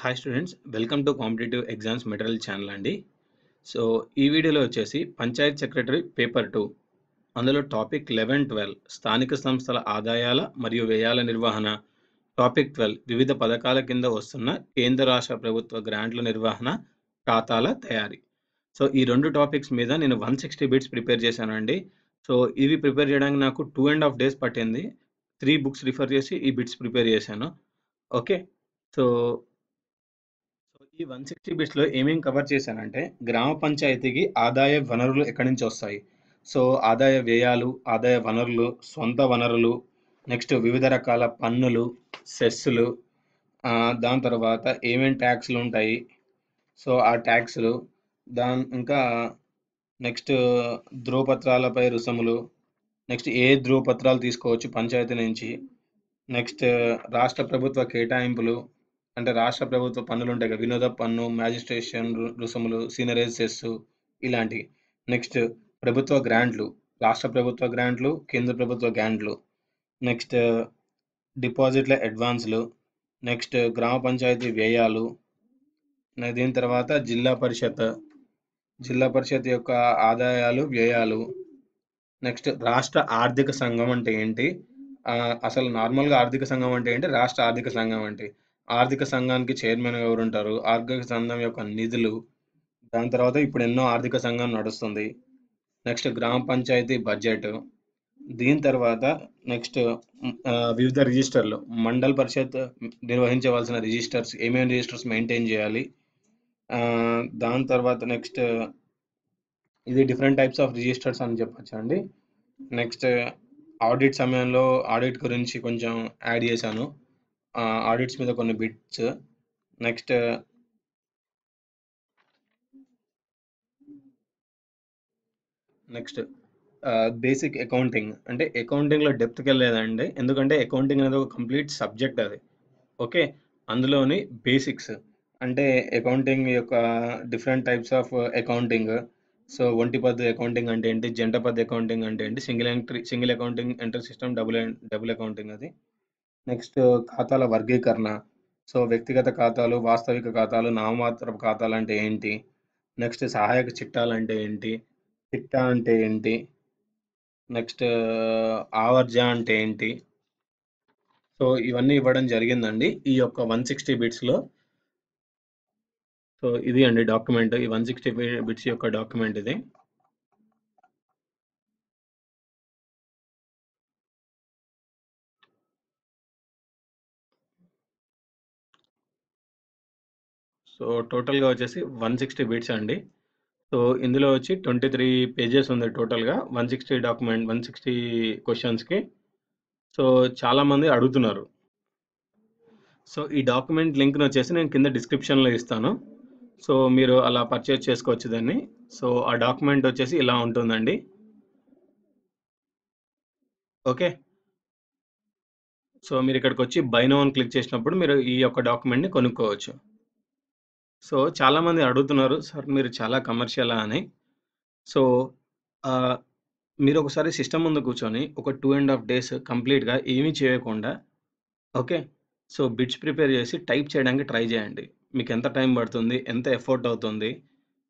Hi students welcome to competitive exams material channel అండి. So ఈ వీడియోలో వచ్చేసి పంచాయత్ సెక్రటరీ పేపర్ టూ అందులో టాపిక్ లెవెన్ ట్వెల్వ్ స్థానిక సంస్థల ఆదాయాల మరియు వ్యయాల నిర్వహణ టాపిక్ ట్వెల్వ్ వివిధ పథకాల కింద వస్తున్న కేంద్ర రాష్ట్ర ప్రభుత్వ గ్రాంట్ల నిర్వహణ ఖాతాల తయారీ. సో ఈ రెండు టాపిక్స్ మీద నేను వన్ సిక్స్టీ బిట్స్ ప్రిపేర్ చేశానండి. సో ఇవి ప్రిపేర్ చేయడానికి నాకు టూ అండ్ హాఫ్ డేస్ పట్టింది. త్రీ బుక్స్ రిఫర్ చేసి ఈ బిట్స్ ప్రిపేర్ చేశాను. ఓకే? సో సో ఈ వన్ సిక్స్టీ బిట్స్లో ఏమేమి కవర్ చేశానంటే గ్రామ పంచాయతీకి ఆదాయ వనరులు ఎక్కడి నుంచి వస్తాయి? సో ఆదాయ వ్యయాలు ఆదాయ వనరులు సొంత వనరులు నెక్స్ట్ వివిధ రకాల పన్నులు సెస్సులు దాని తర్వాత ఏమేమి ట్యాక్స్లు ఉంటాయి? సో ఆ ట్యాక్స్లు దాని ఇంకా నెక్స్ట్ ధ్రువపత్రాలపై రుసుములు నెక్స్ట్ ఏ ధ్రువపత్రాలు తీసుకోవచ్చు పంచాయతీ నుంచి నెక్స్ట్ రాష్ట్ర ప్రభుత్వ కేటాయింపులు అంటే రాష్ట్ర ప్రభుత్వ పన్నులు ఉంటాయి కదా వినోద పన్ను మ్యాజిస్ట్రేషన్ రుసుములు సీనరేజ్ సెస్ ఇలాంటివి. నెక్స్ట్ ప్రభుత్వ గ్రాంట్లు రాష్ట్ర ప్రభుత్వ గ్రాంట్లు కేంద్ర ప్రభుత్వ గ్రాంట్లు. నెక్స్ట్ డిపాజిట్ల అడ్వాన్స్లు. నెక్స్ట్ గ్రామ పంచాయతీ వ్యయాలు. దీని తర్వాత జిల్లా పరిషత్. జిల్లా పరిషత్ యొక్క ఆదాయాలు వ్యయాలు. నెక్స్ట్ రాష్ట్ర ఆర్థిక సంఘం అంటే ఏంటి? అసలు నార్మల్గా ఆర్థిక సంఘం అంటే ఏంటి? రాష్ట్ర ఆర్థిక సంఘం అంటే ఆర్థిక సంఘానికి చైర్మన్ ఎవరు ఉంటారు ఆర్థిక సంఘం యొక్క నిధులు. దాని తర్వాత ఇప్పుడు ఎన్నో ఆర్థిక సంఘం నడుస్తుంది. నెక్స్ట్ గ్రామ పంచాయతీ బడ్జెట్. దీని తర్వాత నెక్స్ట్ వివిధ రిజిస్టర్లు. మండల్ పరిషత్ నిర్వహించవలసిన రిజిస్టర్స్ ఏమేమి రిజిస్టర్స్ మెయింటైన్ చేయాలి? దాని తర్వాత నెక్స్ట్ ఇది డిఫరెంట్ టైప్స్ ఆఫ్ రిజిస్టర్స్ అని చెప్పచ్చు అండి? నెక్స్ట్ ఆడిట్ సమయంలో ఆడిట్ గురించి కొంచెం యాడ్ చేశాను. ఆడిట్స్ మీద కొన్ని bits next next basic accounting అంటే అకౌంటింగ్లో డెప్త్కి వెళ్ళలేదండి. ఎందుకంటే అకౌంటింగ్ అనేది ఒక కంప్లీట్ సబ్జెక్ట్ అది. ఓకే అందులోని బేసిక్స్ అంటే అకౌంటింగ్ యొక్క different types of accounting so ఒంటి పద్దు అకౌంటింగ్ అంటే ఏంటి? జంట పద్దు అకౌంటింగ్ అంటే ఏంటి? Single entry single accounting entry system double double accounting అది. నెక్స్ట్ ఖాతాల వర్గీకరణ. సో వ్యక్తిగత ఖాతాలు వాస్తవిక ఖాతాలు నామమాత్ర ఖాతాలు అంటే ఏంటి? నెక్స్ట్ సహాయక చిట్టాలు అంటే ఏంటి? చిట్టా అంటే ఏంటి? నెక్స్ట్ ఆవర్జ అంటే ఏంటి? సో ఇవన్నీ ఇవ్వడం జరిగిందండి. ఈ యొక్క వన్ సిక్స్టీ బిట్స్లో సో ఇది అండి డాక్యుమెంట్. ఈ వన్ సిక్స్టీ బిట్స్ యొక్క డాక్యుమెంట్ ఇది. సో టోటల్గా వచ్చేసి వన్ సిక్స్టీ బిట్స్ అండి. సో ఇందులో వచ్చి ట్వంటీ త్రీ పేజెస్ ఉంది టోటల్గా one sixty document one sixty క్వశ్చన్స్కి సో చాలామంది అడుగుతున్నారు. సో ఈ డాక్యుమెంట్ లింక్ని వచ్చేసి నేను కింద డిస్క్రిప్షన్లో ఇస్తాను. సో మీరు అలా పర్చేజ్ చేసుకోవచ్చు దాన్ని. సో ఆ డాక్యుమెంట్ వచ్చేసి ఇలా ఉంటుందండి. ఓకే? సో మీరు ఇక్కడికి వచ్చి బైనో అని క్లిక్ చేసినప్పుడు మీరు ఈ యొక్క డాక్యుమెంట్ని కొనుక్కోవచ్చు. సో చాలామంది అడుగుతున్నారు సార్ మీరు చాలా కమర్షియలా అని. సో మీరు ఒకసారి సిస్టమ్ ముందు కూర్చొని ఒక టూ అండ్ హాఫ్ డేస్ కంప్లీట్గా ఏమీ చేయకుండా ఓకే సో బిట్స్ ప్రిపేర్ చేసి టైప్ చేయడానికి ట్రై చేయండి. మీకు ఎంత టైం పడుతుంది ఎంత ఎఫర్ట్ అవుతుంది.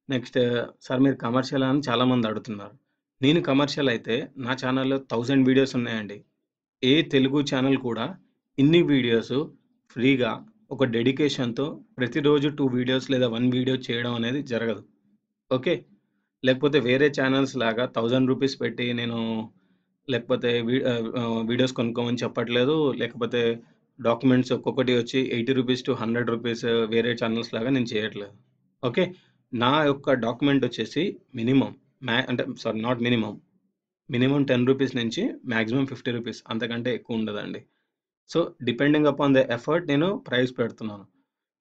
నెక్స్ట్ సార్ మీరు కమర్షియల్ అని చాలామంది అడుగుతున్నారు. నేను కమర్షియల్ అయితే నా ఛానల్లో థౌజండ్ వీడియోస్ ఉన్నాయండి. ఏ తెలుగు ఛానల్ కూడా ఇన్ని వీడియోస్ ఫ్రీగా ఒక డెడికేషన్తో ప్రతిరోజు టూ వీడియోస్ లేదా వన్ వీడియో చేయడం అనేది జరగదు. ఓకే? లేకపోతే వేరే ఛానల్స్ లాగా థౌజండ్ రూపీస్ పెట్టి నేను లేకపోతే వీడియోస్ కొనుక్కోమని చెప్పట్లేదు. లేకపోతే డాక్యుమెంట్స్ ఒక్కొక్కటి వచ్చి eighty rupees to hundred rupees వేరే ఛానల్స్ లాగా నేను చేయట్లేదు. ఓకే? నా యొక్క డాక్యుమెంట్ వచ్చేసి మినిమం మ్యా అంటే sorry not minimum. Minimum ten rupees నుంచి మ్యాక్సిమం ఫిఫ్టీ రూపీస్ అంతకంటే ఎక్కువ ఉండదండి. So depending upon the effort నేను ప్రైస్ పెడుతున్నాను.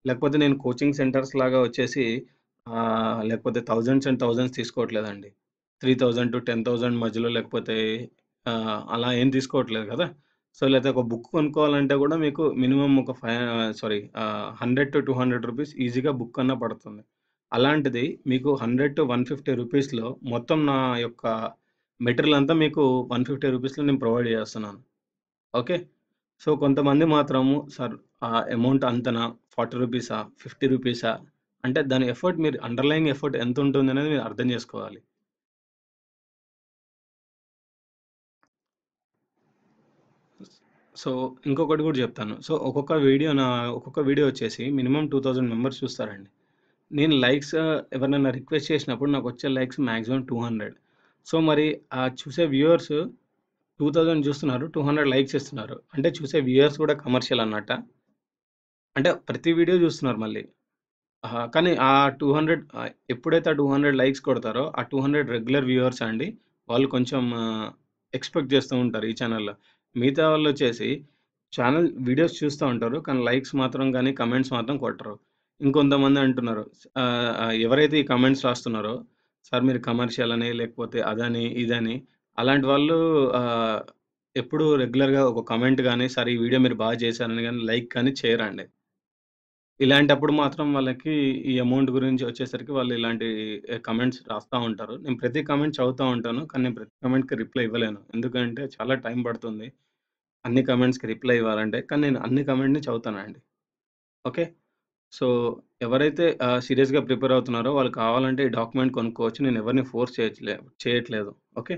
లేకపోతే నేను కోచింగ్ సెంటర్స్ లాగా వచ్చేసి లేకపోతే thousands and thousands తీసుకోవట్లేదండి. Three thousand to ten thousand మధ్యలో లేకపోతే అలా ఏం తీసుకోవట్లేదు కదా. సో లేకపోతే ఒక బుక్ కొనుక్కోవాలంటే కూడా మీకు మినిమం ఒక five sorry hundred to two hundred rupees ఈజీగా బుక్ అన్న పడుతుంది. అలాంటిది మీకు హండ్రెడ్ టు వన్ ఫిఫ్టీ రూపీస్లో మొత్తం నా యొక్క మెటీరియల్ అంతా మీకు వన్ ఫిఫ్టీ రూపీస్లో నేను ప్రొవైడ్ చేస్తున్నాను. ఓకే? సో, కొంతమంది మాత్రము సార్ ఆ అమౌంట్ అంతనా? ఫార్టీ రూపీసా? ఫిఫ్టీ రూపీసా? అంటే దాని ఎఫర్ట్ మీరు అండర్‌లయింగ్ ఎఫర్ట్ ఎంత ఉంటుంది అనేది మీరు అర్థం చేసుకోవాలి. సో, ఇంకొకటి కూడా చెప్తాను. సో, ఒక్కొక్క వీడియో నా ఒక్కొక్క వీడియో వచ్చేసి మినిమమ్ 2000 మెంబర్స్ చూస్తారండి. నేను లైక్స్ ఎవరినైనా రిక్వెస్ట్ చేసినప్పుడు నాకు వచ్చే likes maximum two hundred. So, మరి ఆ చూసే వ్యూవర్స్ 2000 చూస్తున్నారు. 200 లైక్స్ ఇస్తున్నారు. అంటే చూసే వ్యూయర్స్ కూడా కమర్షియల్ అన్నట్ట అంటే ప్రతి వీడియో చూస్తున్నారు మళ్ళీ. కానీ ఆ టూ హండ్రెడ్ ఎప్పుడైతే ఆ 200 లైక్స్ కొడతారో, ఆ 200 రెగ్యులర్ వ్యూవర్స్ అండి. వాళ్ళు కొంచెం ఎక్స్‌పెక్ట్ చేస్తూ ఉంటారు ఈ ఛానల్లో మిగతా వాళ్ళు వచ్చేసి ఛానల్ వీడియోస్ చూస్తూ ఉంటారు. కానీ లైక్స్ మాత్రం కానీ కమెంట్స్ మాత్రం కొట్టరు. ఇంకొంతమంది అంటున్నారు ఎవరైతే ఈ కమెంట్స్ రాస్తున్నారో, సార్ మీరు కమర్షియల్ అని, లేకపోతే అదని, ఇదని అలాంటి వాళ్ళు ఎప్పుడు రెగ్యులర్‌గా ఒక కమెంట్ గాని, సార్ ఈ వీడియో మీరు బాగా చేశారని గాని, లైక్ కానీ చేయరండి. ఇలాంటప్పుడు మాత్రం వాళ్ళకి ఈ అమౌంట్ గురించి వచ్చేసరికి వాళ్ళు ఇలాంటి ఆహ్, కమెంట్స్ రాస్తా ఉంటారు. నేను ప్రతి కమెంట్ చదువుతా ఉంటాను. కానీ నేను ప్రతి కమెంట్‌కి రిప్లై ఇవ్వలేను. ఎందుకంటే చాలా టైం పడుతుంది. అన్ని కమెంట్స్‌కి రిప్లై ఇవ్వాలంటే. కానీ నేను అన్ని కమెంట్‌ని చదువుతానండి. ఓకే. సో, ఎవరైతే ఆహ్, సీరియస్‌గా ప్రిపేర్ అవుతున్నారో వాళ్ళు కావాలంటే ఈ డాక్యుమెంట్ కొనుక్కోవచ్చు. నేను ఎవరిని ఫోర్స్ చేయట్లే చేయట్లేదు. Okay.